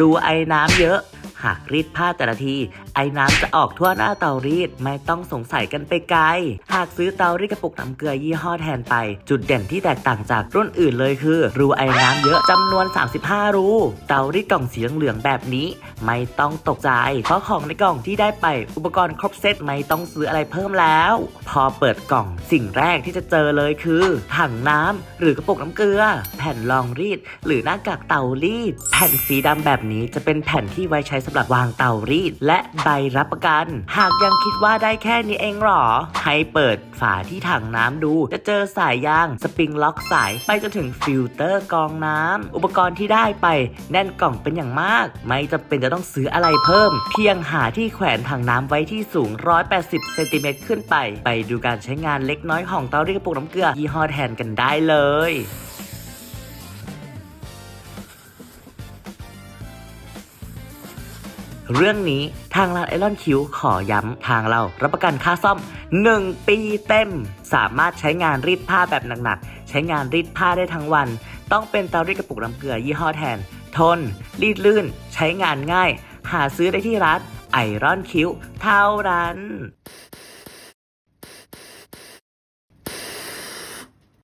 รูไอ้น้ำเยอะ หากรีดผ้าแต่ละที ไอ้น้ำจะออกทั่วหน้าเตารีดไม่ต้องสงสัยกันไปไกล หากซื้อเตารีดกระปุกน้ำเกลือยี่ห้อแทนไป จุดเด่นที่แตกต่างจากรุ่นอื่นเลยคือ รูไอ้น้ำเยอะจำนวน 35 รู เตารีดกล่องสีเหลืองแบบนี้ ไม่ต้องตกใจ เพราะของในกล่องที่ได้ไป อุปกรณ์ครบเซตไม่ต้องซื้ออะไรเพิ่มแล้ว พอเปิดกล่องสิ่งแรกที่จะเจอเลยคือ ถังน้ำหรือกระปุกน้ำเกลือ แผ่นรองรีด หรือหน้ากากเตารีด แผ่นสีดำแบบนี้จะเป็นแผ่นที่ไว้ใช้สำหรับวางเตารีดและใบรับประกัน หากยังคิดว่าได้แค่นี้เองหรอ ให้เปิดฝาที่ถังน้ำดู จะเจอสายยาง สปริงล็อกสาย ไปจนถึงฟิลเตอร์กรองน้ำ อุปกรณ์ที่ได้ไปแน่นกล่องเป็นอย่างมาก ไม่จำเป็นจะต้องซื้ออะไรเพิ่ม เพียงหาที่แขวนถังน้ำไว้ที่สูง 180 เซนติเมตรขึ้นไป ไปดูการใช้งานเล็กน้อยของเตารีดกระปุกน้ำเกลือยี่ห้อแทนกันได้เลย เรื่องนี้ทางร้านไอรอนคิวขอย้ำทางเรา รับประกันค่าซ่อม 1 ปีเต็ม สามารถใช้งานรีดผ้าแบบหนักๆ ใช้งานรีดผ้าได้ทั้งวัน ต้องเป็นเตารีดกระปุกน้ำเกลือยี่ห้อแทน ทน รีดลื่น ใช้งานง่าย หาซื้อได้ที่ร้านไอรอนคิวเท่านั้น